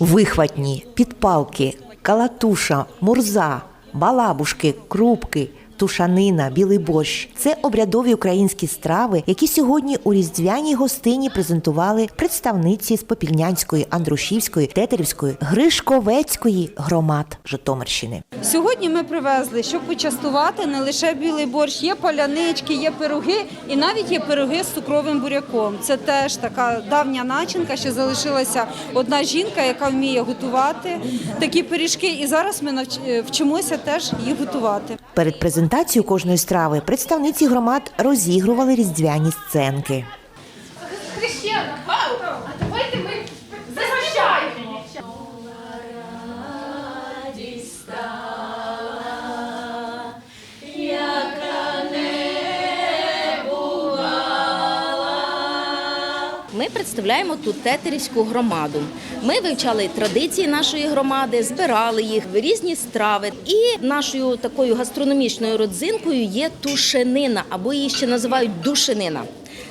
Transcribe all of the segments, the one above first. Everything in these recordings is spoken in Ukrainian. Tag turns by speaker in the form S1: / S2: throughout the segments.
S1: Вихватні, підпалки, калатуша, мурза, балабушки, крупки. Тушанина, білий борщ це обрядові українські страви, які сьогодні у різдвяній гостині презентували представниці з Попільнянської, Андрушівської, Тетерівської, Гришковецької громад Житомирщини.
S2: Сьогодні ми привезли, щоб почастувати не лише білий борщ, є палянички, є пироги і навіть є пироги з цукровим буряком. Це теж така давня начинка, що залишилася одна жінка, яка вміє готувати такі пиріжки. І зараз ми навч- е, вчимося теж їх готувати.
S1: Перед презентацією кожної страви представниці громад розігрували різдвяні сценки.
S3: Хрещена, Ми
S4: представляємо тут тетерівську громаду. Ми вивчали традиції нашої громади, збирали їх, різні страви. І нашою такою гастрономічною родзинкою є тушенина, або її ще називають душенина.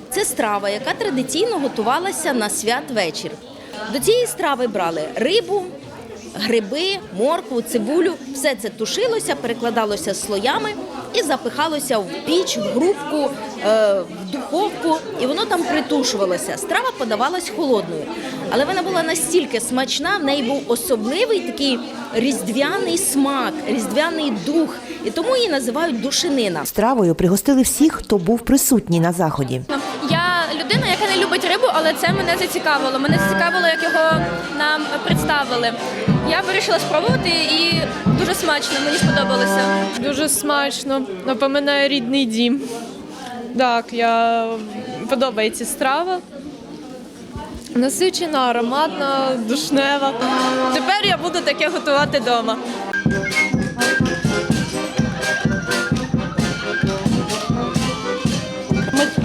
S4: Це страва, яка традиційно готувалася на святвечір. До цієї страви брали рибу, гриби, моркву, цибулю. Все це тушилося, перекладалося слоями і запихалося в піч, в грубку, е, в духовку, і воно там притушувалося. Страва подавалась холодною, але вона була настільки смачна, в неї був особливий такий різдвяний смак, різдвяний дух, і тому її називають душенина.
S1: Стравою пригостили всіх, хто був присутній на заході.
S3: Я людина, яка не любить рибу, але це мене зацікавило. Мене зацікавило, як його нам представили. Я вирішила спробувати і дуже смачно, мені сподобалося.
S5: Дуже смачно, напоминає рідний дім. Так, я подобається страва. Насичена, ароматна, душнева. Тепер я буду таке готувати вдома.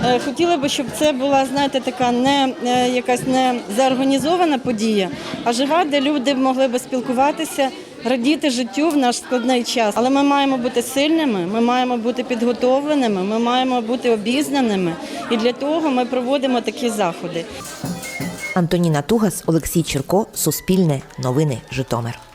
S6: Е, би, щоб це була, знаєте, така не е, якась не заорганізована подія, а жива, де люди могли би спілкуватися, радіти життю в наш складний час. Але ми маємо бути сильними, ми маємо бути підготовленими, ми маємо бути обізнаними. І для того ми проводимо такі заходи.
S1: Антоніна Тугас, Олексій Черко, Суспільне, Новини, Житомир.